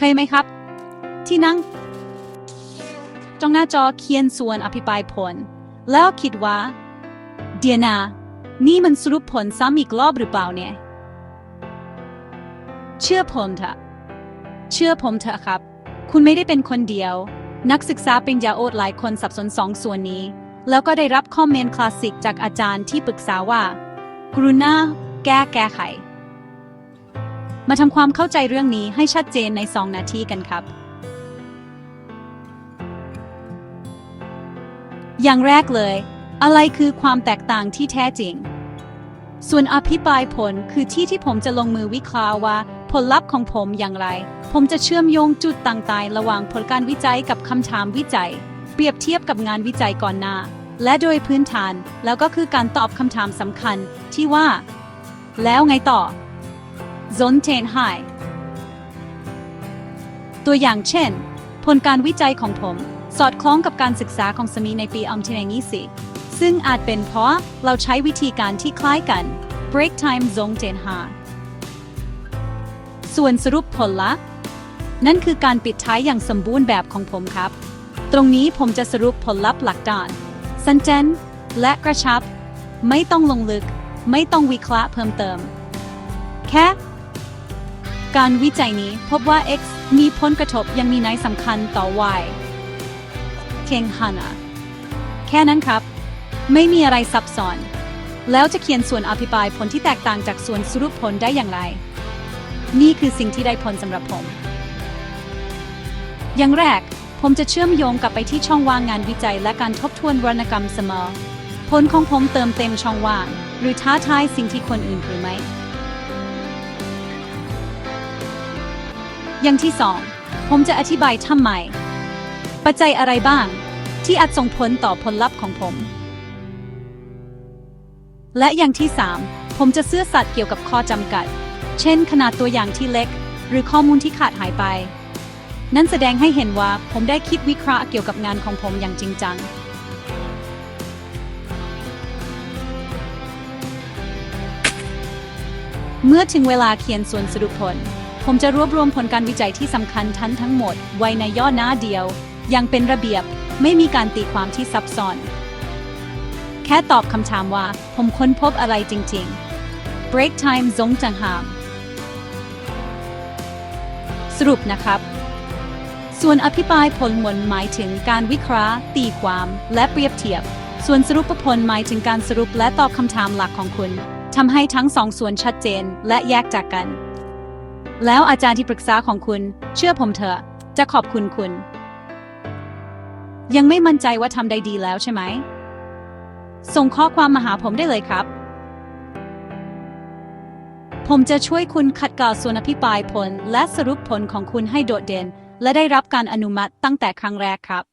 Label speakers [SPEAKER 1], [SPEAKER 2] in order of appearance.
[SPEAKER 1] เคยไหมครับ ที่นั่งจ้องหน้าจอเขียนส่วนอภิปรายผล แล้วคิดว่า เดียนา นี่มันสรุปผลซ้ำอีกรอบหรือเปล่าเนี่ย เชื่อผมเถอะ เชื่อผมเถอะครับ คุณไม่ได้เป็นคนเดียว นักศึกษาเปริญญาโอตหลายคนสับสนสองส่วนนี้ แล้วก็ได้รับคอมเมนต์คลาสสิกจากอาจารย์ที่ปรึกษาว่า กรุณาแก้แก้ไข มาทำความเข้าใจเรื่องนี้ให้ชัดเจนใน 2 นาทีกันครับ อย่างแรกเลย อะไรคือความแตกต่างที่แท้จริง ส่วนอภิปรายผลคือที่ที่ผมจะลงมือวิเคราะห์ว่า ผลลัพธ์ของผมอย่างไร ผมจะเชื่อมโยงจุดต่างๆ ระหว่างผลการวิจัยกับคำถามวิจัย เปรียบเทียบกับงานวิจัยก่อนหน้า และโดยพื้นฐานแล้วก็คือการตอบคำถามสำคัญที่ว่า แล้วไงต่อ z o n t e n h i ตัวอย่างเช่น ผลการวิจัยของผม สอดคล้องกับการศึกษาของสมีในปีอัมทีนงีสิซึ่งอาจเป็นเพราะเราใช้วิธีการที่คล้ายกัน break time z o n t e n h i ส่วนสรุปผลลัพธ์นั่นคือการปิดท้ายอย่างสมบูรณ์แบบของผมครับ ตรงนี้ผมจะสรุปผลลัพธ์หลักด้านสั้นเจนและกระชับ ไม่ต้องลงลึก ไม่ต้องวิเคราะห์เพิ่มเติม แค่ การวิจัยนี้พบว่า X มีผลกระทบยังมีนัยสำคัญต่อ Y เคงฮานาแค่นั้นครับ ไม่มีอะไรซับซ้อน แล้วจะเขียนส่วนอภิปรายผลที่แตกต่างจากส่วนสรุปผลได้อย่างไร นี่คือสิ่งที่ได้ผลสำหรับผม อย่างแรก ผมจะเชื่อมโยงกลับไปที่ช่องว่างงานวิจัยและการทบทวนวรรณกรรมเสมอ ผลของผมเติมเต็มช่องว่าง หรือท้าทายสิ่งที่คนอื่นหรือไม่ อย่างที่สอง ผมจะอธิบายทำไม ปัจจัยอะไรบ้าง ที่อาจส่งผลต่อผลลัพธ์ของผม และอย่างที่สามผมจะเสื่อสัตย์เกี่ยวกับข้อจำกัด เช่น ขนาดตัวอย่างที่เล็ก หรือข้อมูลที่ขาดหายไป นั่นแสดงให้เห็นว่าผมได้คิดวิเคราะห์เกี่ยวกับงานของผมอย่างจริงจังเมื่อถึงเวลาเขียนส่วนสรุปผล ผมจะรวบรวมผลการวิจัยที่สำคัญทั้งทั้งหมด ไว้ในย่อหน้าเดียวอย่างเป็นระเบียบ ไม่มีการตีความที่ซับซ้อน แค่ตอบคำถามว่า ผมค้นพบอะไรจริง ๆ break time ซงจังหาม สรุปนะครับ ส่วนอภิปรายผลหมนหมายถึงการวิเคราะห์ ตีความ และเปรียบเทียบ ส่วนสรุปผลหมายถึงการสรุปและตอบคำถามหลักของคุณทำให้ทั้งสองส่วนชัดเจนและแยกจากกัน แล้วอาจารย์ที่ปรึกษาของคุณ เชื่อผมเถอะ จะขอบคุณคุณ ยังไม่มั่นใจว่าทำได้ดีแล้วใช่ไหม ส่งข้อความมาหาผมได้เลยครับ ผมจะช่วยคุณขัดเกลาส่วนอภิปรายผล และสรุปผลของคุณให้โดดเด่น และได้รับการอนุมัติตั้งแต่ครั้งแรกครับ